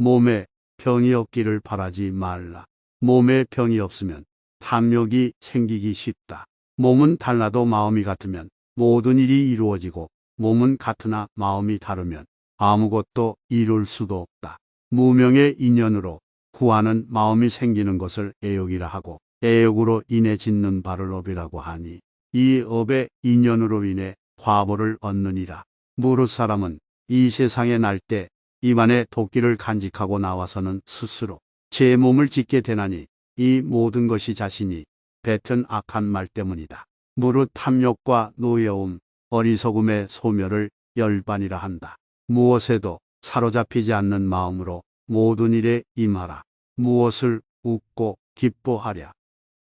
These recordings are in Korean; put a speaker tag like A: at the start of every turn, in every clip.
A: 몸에 병이 없기를 바라지 말라. 몸에 병이 없으면 탐욕이 생기기 쉽다. 몸은 달라도 마음이 같으면 모든 일이 이루어지고 몸은 같으나 마음이 다르면 아무것도 이룰 수도 없다. 무명의 인연으로 구하는 마음이 생기는 것을 애욕이라 하고 애욕으로 인해 짓는 바를 업이라고 하니 이 업의 인연으로 인해 화보를 얻느니라. 무릇 사람은 이 세상에 날 때 입안에 도끼를 간직하고 나와서는 스스로 제 몸을 짓게 되나니 이 모든 것이 자신이 뱉은 악한 말 때문이다. 무릇 탐욕과 노여움, 어리석음의 소멸을 열반이라 한다. 무엇에도 사로잡히지 않는 마음으로 모든 일에 임하라. 무엇을 웃고 기뻐하랴.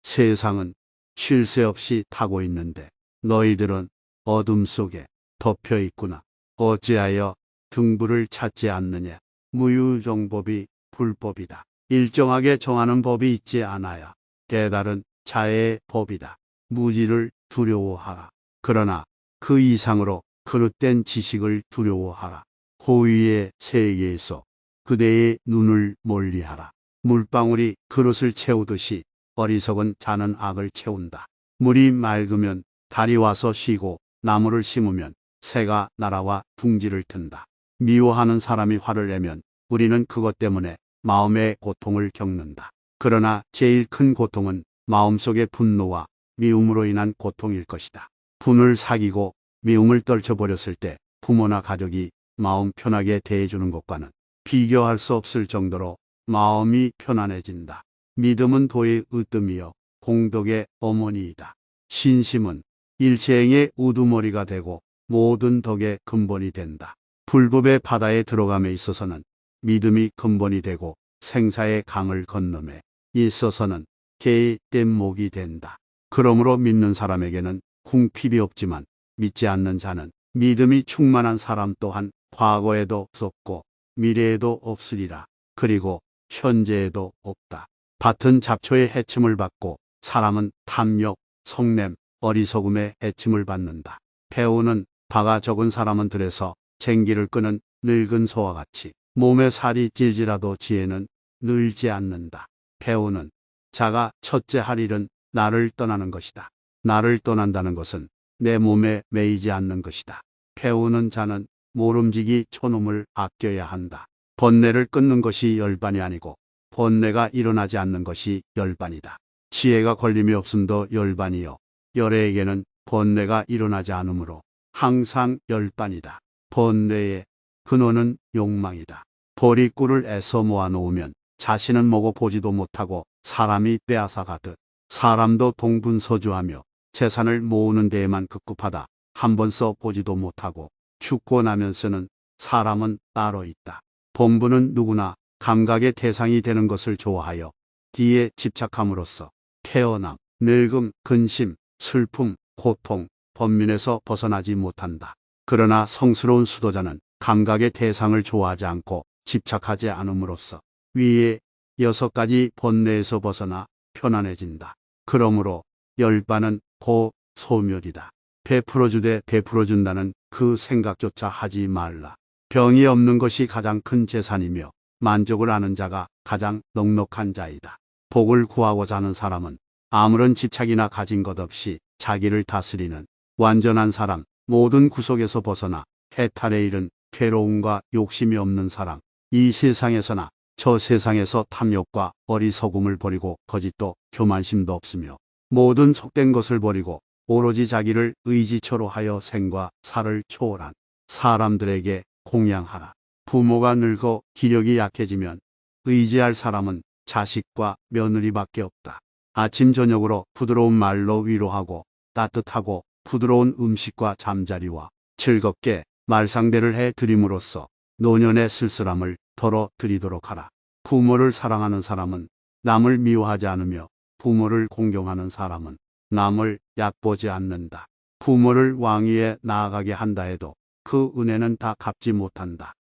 A: 세상은 쉴 새 없이 타고 있는데 너희들은 어둠 속에 덮여 있구나. 어찌하여 등불을 찾지 않느냐. 무유정법이 불법이다. 일정하게 정하는 법이 있지 않아야 깨달은 자의 법이다. 무지를 두려워하라. 그러나 그 이상으로 그릇된 지식을 두려워하라. 호위의 세계에서 그대의 눈을 멀리하라. 물방울이 그릇을 채우듯이 어리석은 자는 악을 채운다. 물이 맑으면 달이 와서 쉬고 나무를 심으면 새가 날아와 둥지를 튼다. 미워하는 사람이 화를 내면 우리는 그것 때문에 마음의 고통을 겪는다. 그러나 제일 큰 고통은 마음속의 분노와 미움으로 인한 고통일 것이다. 분을 사귀고 미움을 떨쳐버렸을 때 부모나 가족이 마음 편하게 대해주는 것과는 비교할 수 없을 정도로 마음이 편안해진다. 믿음은 도의 으뜸이요 공덕의 어머니이다. 신심은 일체행의 우두머리가 되고 모든 덕의 근본이 된다. 불법의 바다에 들어감에 있어서는 믿음이 근본이 되고 생사의 강을 건너에 있어서는 개의 뗏목이 된다. 그러므로 믿는 사람에게는 궁핍이 없지만 믿지 않는 자는 믿음이 충만한 사람 또한 과거에도 없었고 미래에도 없으리라. 그리고 현재에도 없다. 밭은 잡초의 해침을 받고 사람은 탐욕, 성냄, 어리석음의 해침을 받는다. 배우는 바가 적은 사람은 들에서 쟁기를 끄는 늙은 소와 같이 몸에 살이 찔지라도 지혜는 늘지 않는다. 배우는 자가 첫째 할 일은 나를 떠나는 것이다. 나를 떠난다는 것은 내 몸에 매이지 않는 것이다. 배우는 자는 모름지기 초놈을 아껴야 한다. 번뇌를 끊는 것이 열반이 아니고 번뇌가 일어나지 않는 것이 열반이다. 지혜가 걸림이 없음도 열반이요. 열애에게는 번뇌가 일어나지 않으므로 항상 열반이다. 번뇌의 근원은 욕망이다. 보리꿀을 애써 모아놓으면 자신은 먹어 보지도 못하고 사람이 빼앗아 가듯 사람도 동분서주하며 재산을 모으는 데에만 급급하다. 한 번 써 보지도 못하고 죽고 나면서는 사람은 따로 있다. 본부는 누구나 감각의 대상이 되는 것을 좋아하여 뒤에 집착함으로써 태어남, 늙음, 근심, 슬픔, 고통, 번민에서 벗어나지 못한다. 그러나 성스러운 수도자는 감각의 대상을 좋아하지 않고 집착하지 않음으로써 위에 여섯 가지 번뇌에서 벗어나 편안해진다. 그러므로 열반은 고 소멸이다. 베풀어 주되 베풀어 준다는 그 생각조차 하지 말라. 병이 없는 것이 가장 큰 재산이며 만족을 아는 자가 가장 넉넉한 자이다. 복을 구하고자 하는 사람은 아무런 집착이나 가진 것 없이 자기를 다스리는 완전한 사람, 모든 구속에서 벗어나 해탈에 이른 괴로움과 욕심이 없는 사람, 이 세상에서나 저 세상에서 탐욕과 어리석음을 버리고 거짓도 교만심도 없으며 모든 속된 것을 버리고 오로지 자기를 의지처로 하여 생과 사를 초월한 사람들에게 공양하라. 부모가 늙어 기력이 약해지면 의지할 사람은 자식과 며느리밖에 없다. 아침 저녁으로 부드러운 말로 위로하고 따뜻하고 부드러운 음식과 잠자리와 즐겁게 말상대를 해 드림으로써 노년의 쓸쓸함을 덜어 드리도록 하라. 부모를 사랑하는 사람은 남을 미워하지 않으며 부모를 공경하는 사람은 남을 얕보지 않는다. 부모를 왕위에 나아가게 한다 해도 그 은혜는 다 갚지 못한다.